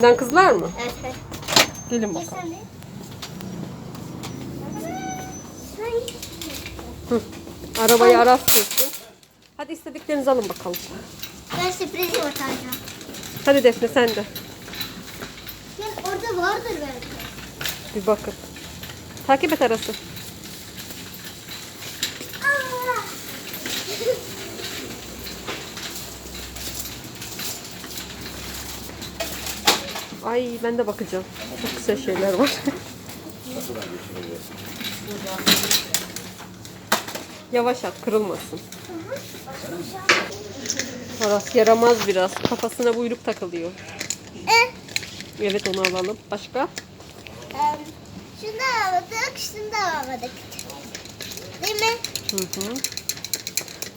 Sizden kızlar mı? Evet. Gelin bakalım. Sen de. Hı. Arabayı Aras. Hadi istediklerinizi alın bakalım. Ben sürprizim atacağım. Hadi Defne sen de. Ya orada vardır belki. Bir bakın. Takip et Aras'ı. Aa! Ay ben de bakacağım. Çok güzel şeyler var. Yavaş at kırılmasın. Aras yaramaz biraz. Kafasına buyruk takılıyor. Eh, Evet onu alalım. Başka? Şunu da almadık, şunu da almadık. Değil mi? Hı hı.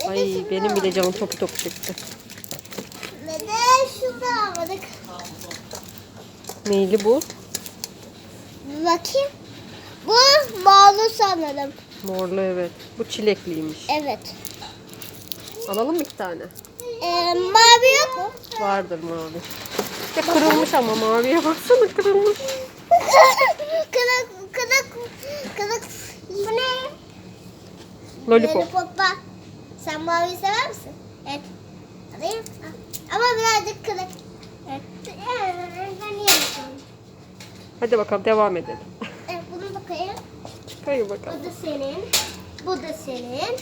Ay benim bile canım topu topu çekti. Ve de şunu da almadık. Neyli bu? Bir bakayım. Bu malı sanırım. Morlu evet. Bu çilekliymiş. Evet. Alalım mı iki tane? Ee, mavi yok mu? Vardır mavi. Ya kırılmış ama maviye baksana kırılmış. kılık, kılık, kılık. Bu ne? Lollipop. Lollipop'a. Sen mavi sever misin? Evet. Alayım. Al. Ama birazcık kılık. Evet. Ben yiyemeyeceğim. Hadi bakalım devam edelim. Evet, bunu bakayım. Çıkayım bakalım. Bu da senin. Bu da senin.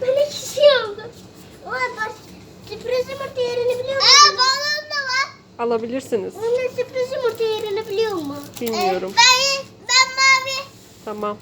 Böyle kişi oldu. Ama bak sürpriz yumurta yerini biliyor musun? Aa balon da var. Alabilirsiniz. Bunun sürpriz yumurta yerini biliyor musun? Bilmiyorum. ben, ben mavi. Tamam.